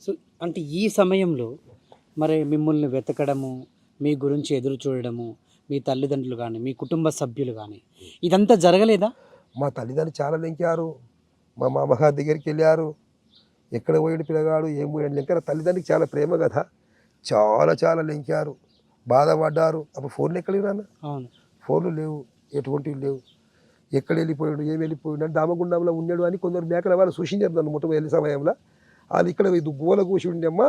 So అంటే ఈ సమయంలో మరి మిమ్మల్ని వెతకడము మీ గురించి ఎదురు చూడడము మీ తల్లిదండ్రులు కానీ మీ కుటుంబ సభ్యులు కానీ ఇదంతా జరగలేదా? మా తల్లిదండ్రులు చాలా లెంకారు. మా మామగారి దగ్గరికి వెళ్ళారు. ఎక్కడ పోయాడు పిల్లగాడు ఏం పోయాడు లెంకారు. తల్లిదండ్రికి చాలా ప్రేమ కదా చాలా చాలా లెంకారు. బాధపడ్డారు. అప్పుడు ఫోన్లు ఎక్కడ నాన్న? అవును. ఫోన్లు లేవు. ఎటువంటివి లేవు? ఎక్కడ వెళ్ళిపోయాడు ఏం వెళ్ళిపోయాడు? అంటే దామగుండంలో ఉన్నాడు అని కొందరు మేకల వాళ్ళు సూచించారు నన్ను ముట్ట వెళ్ళే సమయంలో. వాళ్ళు ఇక్కడ ఇది గోల కూసి ఉండమ్మా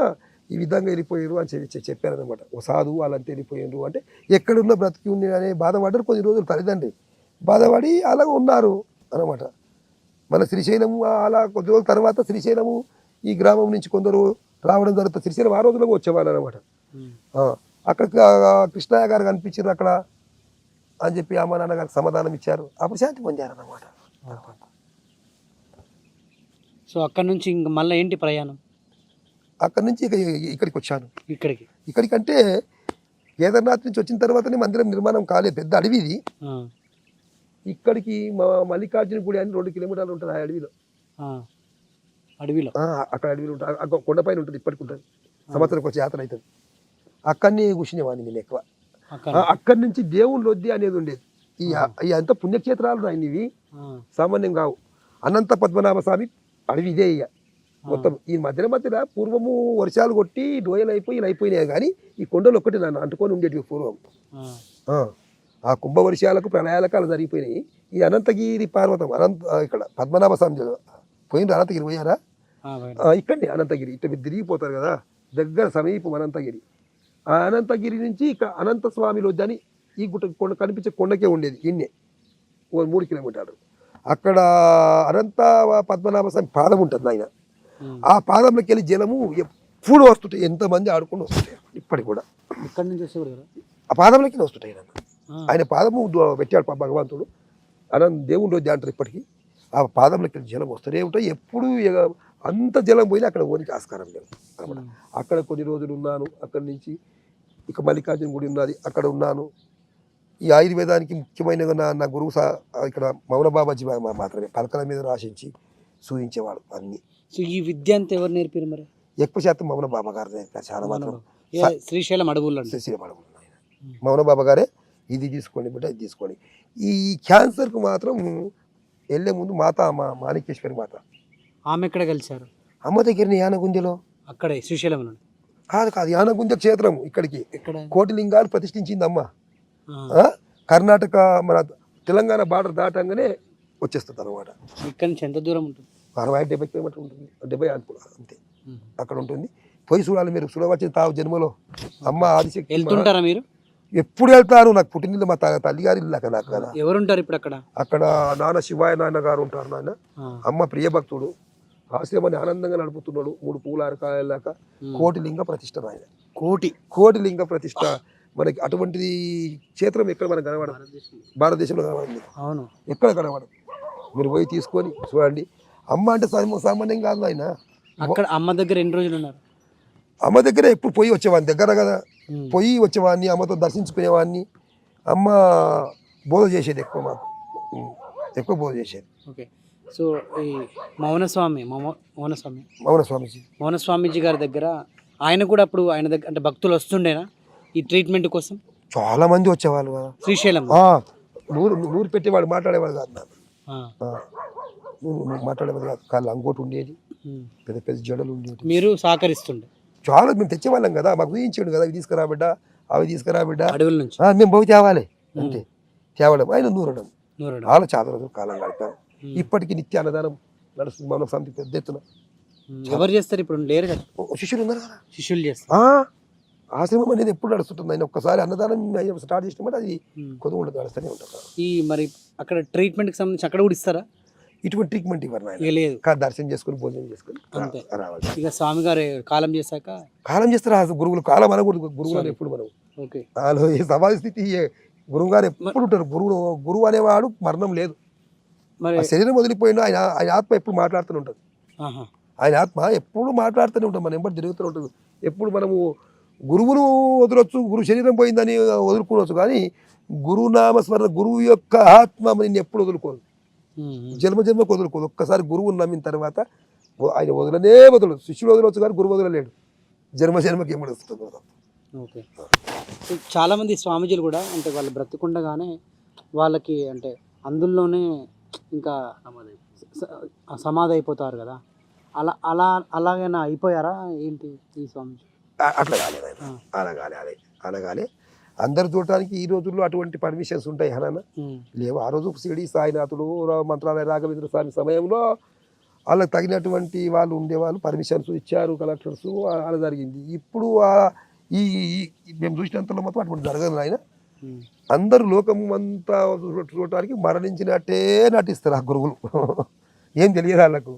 ఈ విధంగా వెళ్ళిపోయారు అని చెప్పి చెప్పారనమాట ఓ సాధువు వాళ్ళంతా వెళ్ళిపోయారు అంటే ఎక్కడున్న బ్రతికి ఉంది అనే బాధపడ్డారు కొన్ని రోజులు తల్లిదండ్రి. బాధపడి అలా ఉన్నారు అనమాట మన శ్రీశైలము అలా కొద్ది రోజుల తర్వాత శ్రీశైలము ఈ గ్రామం నుంచి కొందరు రావడం జరుగుతుంది శ్రీశైలం ఆ రోజులకు వచ్చేవాళ్ళు అనమాట. అక్కడ కృష్ణయ్య గారు కనిపించారు అక్కడ అని చెప్పి అమ్మ నాన్న గారికి సమాధానం ఇచ్చారు. అప్పుడు శాంతి పొందారు అన్నమాట సో అక్కడ నుంచి ఇంక మళ్ళీ ఏంటి ప్రయాణం? అక్కడ నుంచి ఇక ఇక్కడికి వచ్చాను. ఇక్కడికి? ఇక్కడికంటే కేదార్నాథ్ నుంచి వచ్చిన తర్వాతనే మందిరం నిర్మాణం కాలేదు. పెద్ద అడవి ఇది. ఇక్కడికి మా మల్లికార్జున గుడి అని రెండు కిలోమీటర్లు ఉంటుంది ఆ అడవిలో. అడవిలో? అక్కడ అడవిలో ఉంటుంది కొండపైన ఉంటుంది ఇప్పటికి ఉంటుంది. సంవత్సరం వచ్చి యాత్ర అవుతుంది అక్కడనే కూర్చునేవాడిని నేను ఎక్కువ. అక్కడ నుంచి దేవుళ్ళు వద్ది అనేది ఉండేది. ఈ అంత పుణ్యక్షేత్రాలు ఇవి సామాన్యం కావు. అనంత పద్మనాభ స్వామి అడవి ఇదే ఇక. మొత్తం ఈ మధ్యన మధ్యన పూర్వము వర్షాలు కొట్టి డోయలు అయిపోయి ఇలా అయిపోయినాయి కానీ ఈ కొండలు ఒక్కటి నన్ను అంటుకొని ఉండేటివి పూర్వం. ఆ, కుంభ వర్షాలకు ప్రళయాలకు అలా జరిగిపోయినాయి. ఈ అనంతగిరి పర్వతం అనంత ఇక్కడ పద్మనాభ స్వామి పోయిండ్రు అనంతగిరి పోయారా? ఇక్కడనే అనంతగిరి. ఇట్లా మీరు తిరిగిపోతారు కదా దగ్గర సమీపం అనంతగిరి. ఆ అనంతగిరి నుంచి ఇక్కడ అనంత స్వామి లొజ్జ అని ఈ గుట్ట కొండ కనిపించే కొండకే ఉండేది ఇన్నే. ఓ మూడు కిలోమీటర్లు. అక్కడ అనంత పద్మనాభ స్వామి పాదం ఉంటుంది ఆయన. ఆ పాదంలోకి వెళ్ళి జలము ఎప్పుడు వస్తుంటాయి. ఎంతమంది ఆడుకుని వస్తుంటాయి. ఇప్పటికి కూడా. ఇక్కడి నుంచి వచ్చేవారు ఆ పాదంలోకి వస్తుంటాయి ఆయన ఆయన పాదము పెట్టాడు భగవంతుడు. అనంత దేవుని రోజు అంటారు ఇప్పటికీ. ఆ పాదంలోకి వెళ్ళి జలం వస్తూనే ఉంటాయి. ఎప్పుడు అంత జలం పోయినా అక్కడ ఓనికి ఆస్కారం లేదు. అక్కడ కొన్ని రోజులు ఉన్నాను. అక్కడి నుంచి ఇక మల్లికార్జున గుడి ఉన్నది. అక్కడ ఉన్నాను. ఈ ఆయుర్వేదానికి ముఖ్యమైన నా నా గురువు సా ఇక్కడ మౌన బాబాజీ మాత్రమే. పలకల మీద రాసించి సూచించేవాడు అన్ని. సో ఈ విద్య అంతా ఎవరు నేర్పారు మరి? ఎక్కువ శాతం మౌన బాబా గారు నేర్పారు చాలా మాత్రం. శ్రీశైలం అడవుల్లో శ్రీశ్రీపడము మౌన బాబా గారే ఇది తీసుకోండి బిడ్డ ఇది తీసుకోండి. ఈ క్యాన్సర్కు మాత్రం వెళ్ళే ముందు మాత మా మాణికేశ్వరి మాత. ఆమె ఎక్కడ కలిశారు? అమ్మ దగ్గరని యానగుంజలో. అక్కడే శ్రీశైలంలో కాదు కాదు యానగుంజ క్షేత్రం ఇక్కడికి. ఎక్కడ? కోటి లింగాలు ప్రతిష్ఠించింది అమ్మ? కర్ణాటక మన తెలంగాణ బార్డర్ దాటంగానే వచ్చేస్తుంది అనమాట ఇక్కడి నుంచి ఎంత దూరం ఉంటుంది? అరవై డెబ్బై కిలోమీటర్ ఉంటుంది. డెబ్బై అంతే. అక్కడ ఉంటుంది. పోయి చూడాలి మీరు. చూడవచ్చు తావు జన్మలో. అమ్మ ఆదిశక్తి వెళ్తుంటారా మీరు? ఎప్పుడు వెళ్తాను నాకు పుట్టినిల్లు మా తల్లిగారి ఇల్లు అక్కడ నాకు కదా ఎవరుంటారు ఇప్పుడు అక్కడ? అక్కడ నాన్న శివాయ నాన్న గారు ఉంటారు నాయన. ఆ, అమ్మ ప్రియభక్తుడు ఆశ్రమాన్ని ఆనందంగా నడుపుతున్నాడు. మూడు పూల అరకాయలాక. కోటి లింగ ప్రతిష్ట ఆయన కోటి. కోటి లింగ ప్రతిష్ట. మనకి అటువంటిది క్షేత్రం ఎక్కడ మనకు కనబడదు? భారతదేశంలో. కనబడింది. అవును. ఎక్కడ కనబడదు? మీరు పోయి తీసుకొని చూడండి. అమ్మ అంటే సామ- సామాన్యం కాదు ఆయన. అక్కడ అమ్మ దగ్గర ఎన్ని రోజులు ఉన్నారు? అమ్మ దగ్గర ఎప్పుడు పోయి వచ్చేవాడిని దగ్గర కదా. పోయి వచ్చేవాడిని అమ్మతో దర్శించుకునేవాడిని. అమ్మ బోధ చేసేది ఎక్కువ మాకు. ఎక్కువ బోధ చేసేది. ఓకే. సో ఈ మౌనస్వామి మౌనస్వామి. మౌన స్వామీజీ మౌనస్వామీజీ గారి దగ్గర ఆయన కూడా అప్పుడు ఆయన దగ్గర అంటే భక్తులు వస్తుండేనా? ఈ ట్రీట్మెంట్ కోసం? చాలా మంది వచ్చేవాళ్ళు కదా. శ్రీశైలం. నూరు నూరు పెట్టేవాడు మాట్లాడేవాడు కాదు నాకు. మాట్లాడేవాడు కాదు. కాళ్ళు అంగోటి ఉండేది. పెద్ద పెద్ద జడలు ఉండేవి. మీరు సహకరిస్తుండే? చాలా మేము తెచ్చేవాళ్ళం కదా. మాకు ఊహించాడు కదా అవి తీసుకురా బిడ్డ అవి తీసుకురా బిడ్డ. అడవుల నుంచి? మేము పోయి తేవాలి. అంతే. తేవడం ఆయన నూరడం. చాలా చాలా రోజులు కాలం గడిపాం. ఉమ్. ఇప్పటికీ నిత్య అన్నదానం నడుస్తుంది. మన సమితి పెద్ద ఎత్తున. ఎవరు చేస్తారు ఇప్పుడు? లేరు కదా. శిష్యులు ఉన్నారు కదా. శిష్యులు చేస్తారు. ఆశ్రమం అనేది ఎప్పుడు నడుస్తుంటుంది? ఆయన ఒక్కసారి అన్నదానం స్టార్ట్ చేసినప్పుడు అది. కొద్దిగా ఉండదు నడుస్తూనే ఉంటుంది. ఈ మరి అక్కడ ట్రీట్మెంట్కి సంబంధించి అక్కడ కూడా ఇస్తారా? ఇటువంటి ట్రీట్మెంట్ ఇవ్వరు లేదు. దర్శనం చేసుకుని భోజనం చేసుకుని. రావాలి. ఇక స్వామి గారు కాలం చేశాక? కాలం చేస్తారు గురువులు కాలం అనకూడదు గురువులు ఎప్పుడు మనం. ఓకే. వాళ్ళు ఈ సమాధి స్థితి గురువు గారు ఎప్పుడు ఉంటారు? గురువు గురువు అనేవాడు మరణం లేదు. మరి శరీరం వదిలిపోయినా ఆయన ఆయన ఆత్మ ఎప్పుడు మాట్లాడుతూనే ఉంటుంది. ఆయన ఆత్మ ఎప్పుడు మాట్లాడుతూనే ఉంటుంది మన ఎంబడి తిరుగుతూనే ఉంటుంది. ఎప్పుడు మనము గురువును వదలొచ్చు గురు శరీరం పోయిందని వదులుకోవచ్చు కానీ గురునామ స్మరణ గురువు యొక్క ఆత్మ నిన్ను ఎప్పుడు వదులుకోదు. జన్మ జన్మకు వదులుకోదు ఒక్కసారి గురువుని నమ్మిన తర్వాత ఆయన వదలనే వదలడు. శిష్యుడు వదలవచ్చు కానీ గురువు వదలలేడు. జన్మ జన్మకి ఏమి వస్తుంది ఓకే చాలామంది స్వామీజీలు కూడా అంటే వాళ్ళు బ్రతికుండగానే వాళ్ళకి అంటే అందులోనే ఇంకా సమాధి అయిపోతారు కదా. అలా అలా అలాగైనా అయిపోయారా ఏంటి ఈ స్వామీజీ? అట్లా కాలేదు ఆయన. అలా కాలే అదే అలా కాలే అందరు చూడటానికి ఈ రోజుల్లో అటువంటి పర్మిషన్స్ ఉంటాయి హనాన్న ఉమ్, లేవు. ఆ రోజు సిడి సాయినాథుడు మంత్రాలయ రాఘవేంద్ర స్వామి సమయంలో వాళ్ళకి తగినటువంటి వాళ్ళు ఉండేవాళ్ళు పర్మిషన్స్ ఇచ్చారు కలెక్టర్స్ అలా జరిగింది. ఇప్పుడు ఈ మేము చూసినంతలో మొత్తం అటువంటి జరగదు ఆయన అందరూ లోకం అంతా చూడటానికి మరణించినట్టే నటిస్తారు ఆ గురువులు. ఏం తెలియదు వాళ్ళకు.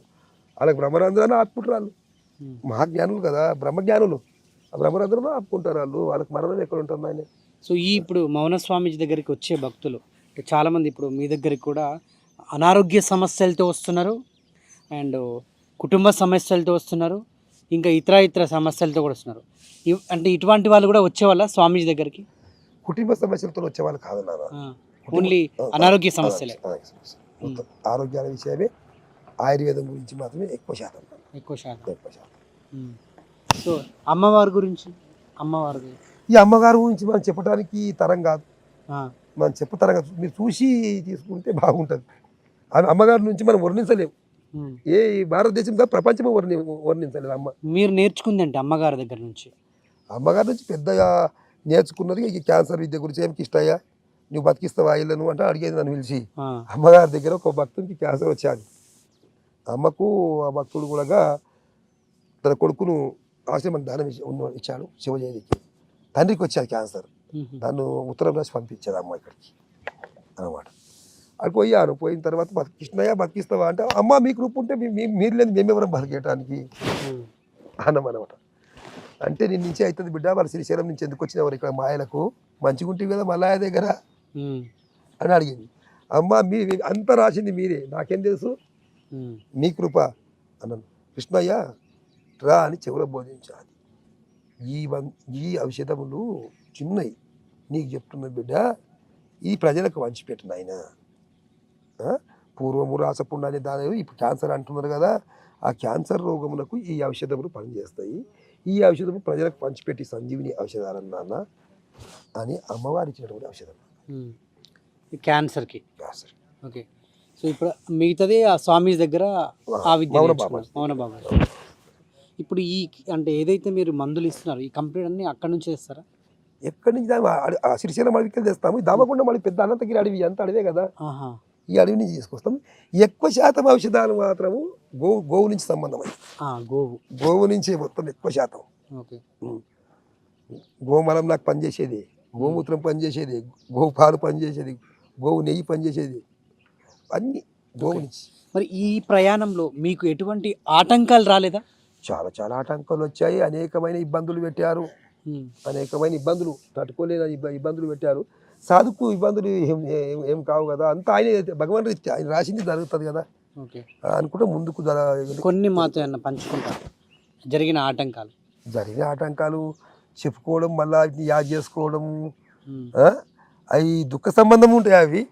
వాళ్ళకి బ్రహ్మరంధ్రాన్ని ఉమ్. మహాజ్ఞానులు కదా బ్రహ్మజ్ఞానులు. ఆ బ్రహ్మరంధ్రం ఆపుకుంటారు వాళ్ళు. వాళ్ళకి మరణం ఎక్కడ ఉంటుంది ఆయన? సో ఈ ఇప్పుడు మౌన స్వామీజీ దగ్గరికి వచ్చే భక్తులు చాలామంది ఇప్పుడు మీ దగ్గరికి కూడా అనారోగ్య సమస్యలతో వస్తున్నారు అండ్ కుటుంబ సమస్యలతో వస్తున్నారు ఇంకా ఇతర ఇతర సమస్యలతో కూడా వస్తున్నారు. అంటే ఇటువంటి వాళ్ళు కూడా వచ్చేవాళ్ళ స్వామీజీ దగ్గరికి? కుటుంబ సమస్యలతో వచ్చే వాళ్ళు కాదు ఓన్లీ అనారోగ్య సమస్యలే. ఆరోగ్యాల విషయమే ఆయుర్వేదం గురించి మాత్రమే ఎక్కువ శాతం. ఎక్కువ శాతం. ఎక్కువ శాతం. సో అమ్మవారి గురించి అమ్మవారి ఈ అమ్మగారి గురించి మనం చెప్పడానికి తరం కాదు. మనం చెప్పతరం కాదు మీరు చూసి తీసుకుంటే బాగుంటుంది. అమ్మగారి నుంచి మనం వర్ణించలేము. ఏ ఈ భారతదేశం కాదు ప్రపంచమే వర్ణి వర్ణించలేదు అమ్మ. మీరు నేర్చుకుందంటే అమ్మగారి దగ్గర నుంచి. అమ్మగారి నుంచి పెద్దగా నేర్చుకున్నది ఈ క్యాన్సర్ విద్య గురించి ఏమికి ఇష్టయ్యా? నువ్వు బతికిస్తావా ఇళ్ళను అంటే అడిగేది నన్ను పిలిచి. అమ్మగారి దగ్గర ఒక భక్తునికి క్యాన్సర్ వచ్చాడు అమ్మకు ఆ భక్తుడు కూడా తన కొడుకును ఆశ్రమం దానం ఇచ్చాడు. శివజయదికి తండ్రికి వచ్చాడు క్యాన్సర్. నన్ను ఉత్తరం రాసి పంపించాడు అమ్మ ఇక్కడికి అనమాట అది పోయాను. పోయిన తర్వాత బతి కృష్ణయ్య బతికిస్తావా అంటే అమ్మ మీకు రూపు ఉంటే మీ- మీ- మీరు లేదు మేమెవరం బతికేయటానికి? ఉమ్. అన్నమనమాట అంటే నేను నుంచి అవుతుంది బిడ్డ మరి శ్రీశైలం నుంచి ఎందుకు వచ్చినవారు ఇక్కడ మాయలకు మంచిగా ఉంటుంది కదా మల్లయ్య దగ్గర. అని అడిగింది. అమ్మ మీ మీ- అంత రాసింది మీరే. నాకేం తెలుసు. మీ కృప అన్నాను. కృష్ణయ్య రా అని చెవులో బోధించాలి. ఈ ఈ ఔషధములు చిన్నవి నీకు చెప్తున్న బిడ్డ ఈ ప్రజలకు వంచిపెట్టు నాయన. పూర్వము రాసపుండాన్ని దాని ఇప్పుడు క్యాన్సర్ అంటున్నారు కదా ఆ క్యాన్సర్ రోగములకు ఈ ఔషధములు పనిచేస్తాయి. ఈ ఔషధము ప్రజలకు పంచిపెట్టి సంజీవిని ఔషధాలు నాన్న అని అమ్మవారి ఇచ్చినటువంటి ఔషధం. క్యాన్సర్కి. క్యాన్సర్. ఓకే. సో ఇప్పుడు మిగతాది ఆ స్వామి దగ్గర ఆ విద్య మౌన. బాబా. ఇప్పుడు ఈ అంటే ఏదైతే మీరు మందులు ఇస్తున్నారు ఈ కంప్లీట్ అన్ని అక్కడ నుంచి చేస్తారా? ఎక్కడి నుంచి శ్రీశైలం అడవికి తెస్తాము. ఈ దామకుండా మళ్ళీ పెద్ద అనంతగిరి అడవి అంత అడవే కదా? ఈ అడవి నుంచి తీసుకొస్తాం ఎక్కువ శాతం ఔషధాలు మాత్రము గోవు గోవు నుంచి సంబంధమై ఆ, గోవు. గోవు నుంచి మొత్తం ఎక్కువ శాతం. ఓకే. గోమలం నాకు పనిచేసేది. గోమూత్రం పనిచేసేది. గోవు పాలు పనిచేసేది. గోవు నెయ్యి పనిచేసేది. అన్ని గోవు నుంచి. మరి ఈ ప్రయాణంలో మీకు ఎటువంటి ఆటంకాలు రాలేదా? చాలా చాలా ఆటంకాలు వచ్చాయి. అనేకమైన ఇబ్బందులు పెట్టారు. అనేకమైన ఇబ్బందులు తట్టుకోలేని ఇబ్బ- ఇబ్బందులు పెట్టారు. సాధుకు ఇబ్బందులు ఏం కావు కదా. అంతా ఆయన భగవాన్ రీత్యా ఆయన రాసింది జరుగుతుంది కదా. అనుకుంటే ముందుకు కొన్ని మాతో పంచుకుంటారు? జరిగిన ఆటంకాలు. జరిగిన ఆటంకాలు చెప్పుకోవడం మళ్ళా వాటిని యాద్ చేసుకోవడం. అవి దుఃఖ సంబంధం ఉంటాయి అవి.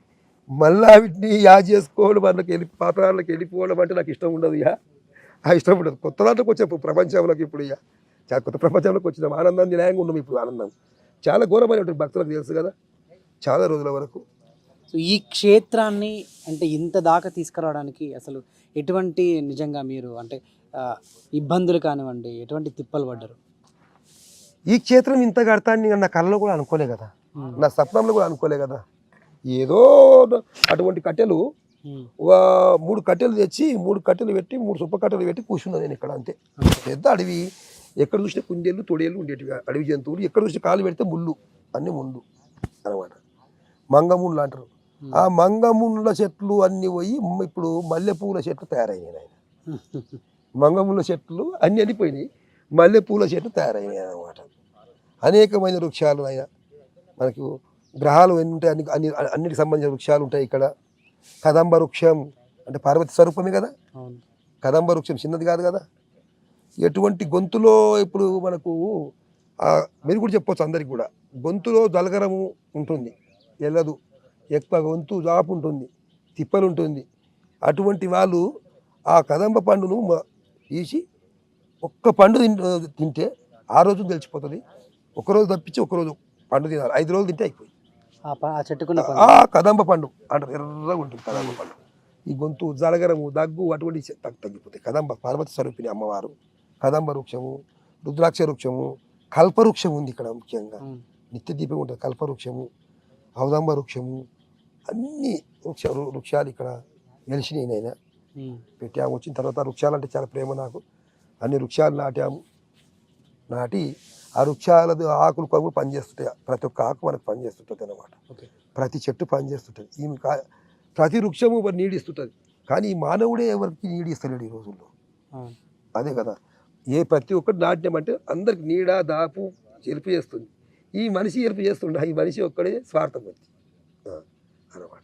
మళ్ళా వీటిని యాద్ చేసుకోవడం వాళ్ళకి వెళ్ళి పాత వాళ్ళకి వెళ్ళిపోవడం అంటే నాకు ఇష్టం ఉండదు ఇక ఆ ఇష్టం ఉండదు కొత్త దాంట్లోకి వచ్చే ప్రపంచంలోకి ఇప్పుడు ఇక. చాలా కొత్త ప్రపంచంలోకి వచ్చినాం. ఆనందం న్యాయంగా ఉన్నాం ఇప్పుడు ఆనందం. చాలా ఘోరమైనటువంటి భక్తులకు తెలుసు కదా. చాలా రోజుల వరకు. సో ఈ క్షేత్రాన్ని అంటే ఇంత దాకా తీసుకురావడానికి అసలు ఎటువంటి నిజంగా మీరు అంటే ఇబ్బందులు కానివ్వండి ఎటువంటి తిప్పలు పడ్డారు? ఈ క్షేత్రం ఇంత కడతాన్ని నా కళ్ళలో కూడా అనుకోలే కదా. నా స్వప్నంలో కూడా అనుకోలే కదా. ఏదో అటువంటి కట్టెలు మూడు కట్టెలు తెచ్చి మూడు కట్టెలు పెట్టి మూడు సుప్ప కట్టెలు పెట్టి కూర్చున్నాను నేను ఇక్కడ అంతే. పెద్ద అడవి. ఎక్కడ చూసినా కుందేళ్ళు తొడేళ్ళు ఉండేటివి అడవి జంతువులు. ఎక్కడ చూసినా కాలు పెడితే ముళ్ళు అన్ని ముళ్ళు అనమాట మంగముళ్ళు అంటారు ఆ మంగముళ్ళ చెట్లు అన్ని పోయి ఇప్పుడు మల్లెపూల చెట్లు తయారయ్యాయి ఆయన. మంగముళ్ళ చెట్లు అన్ని అనిపోయినాయి మల్లెపూల చెట్లు తయారయ్యాయి అనమాట అనేకమైన వృక్షాలు ఆయన. మనకు గ్రహాలు ఎన్ని ఉంటాయి అన్ని అన్ని అన్నిటికి సంబంధించిన వృక్షాలు ఉంటాయి ఇక్కడ. కదంబ వృక్షం అంటే పార్వతి స్వరూపమే కదా? కదంబ వృక్షం చిన్నది కాదు కదా? ఎటువంటి గొంతులో ఇప్పుడు మనకు మీరు కూడా చెప్పొచ్చు అందరికి కూడా. గొంతులో దలగరము ఉంటుంది వెళ్ళదు ఎక్కువ గొంతు జాపు ఉంటుంది తిప్పలు ఉంటుంది. అటువంటి వాళ్ళు ఆ కదంబ పండును తీసి ఒక్క పండు తింటే ఆ రోజు తెలిసిపోతుంది. ఒకరోజు తప్పించి ఒకరోజు పండు తినాలి. ఐదు రోజులు తింటే అయిపోయి కదంబ పండు. అంటారు. ఎర్రగా ఉంటుంది కదంబ పండు. ఈ గొంతు జలగరము దగ్గు అటువంటి తగ్గిపోతాయి. కదంబ పార్వతి స్వరూపిణి అమ్మవారు కదంబ వృక్షము రుద్రాక్ష వృక్షము కల్పవృక్షం ఉంది ఇక్కడ ముఖ్యంగా. ఉమ్, నిత్య దీపం ఉంటుంది. కల్పవృక్షము అవదంబ వృక్షము అన్ని వృక్ష వృక్షాలు ఇక్కడ వెలిసినాయి నేను పెట్టాము. వచ్చిన తర్వాత వృక్షాలు అంటే చాలా ప్రేమ నాకు. అన్ని వృక్షాలు నాటాము. నాటి ఆ వృక్షాల ఆకులు కొమ్ములు పనిచేస్తుంటాయి. ప్రతి ఒక్క ఆకు మనకు పనిచేస్తుంటుంది అన్నమాట. ఓకే. ప్రతి చెట్టు పనిచేస్తుంటుంది. ఈమె కా ప్రతి వృక్షము నీడిస్తుంటుంది. కానీ మానవుడే ఎవరికి నీడిస్తలేడు ఈ రోజుల్లో. అదే కదా. ఏ ప్రతి ఒక్కటి నాట్యమంటే అందరికి నీడ దాపు హెల్ప్ చేస్తుంది. ఈ మనిషి హెల్ప్ చేస్తుండ ఈ మనిషి ఒక్కడే స్వార్థం వచ్చి అనమాట